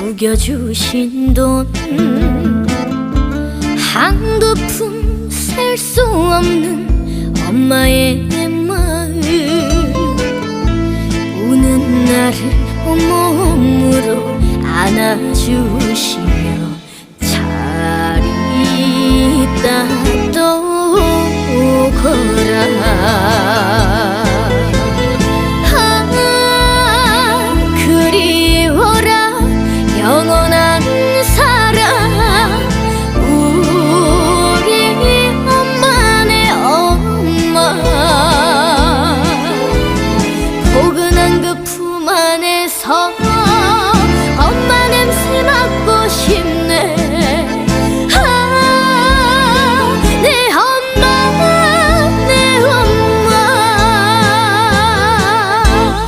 구겨주신 돈. 한두 푼 셀 수 없는 엄마의 마음. 우는 나를 온몸으로 안아주시며 그 품 안에서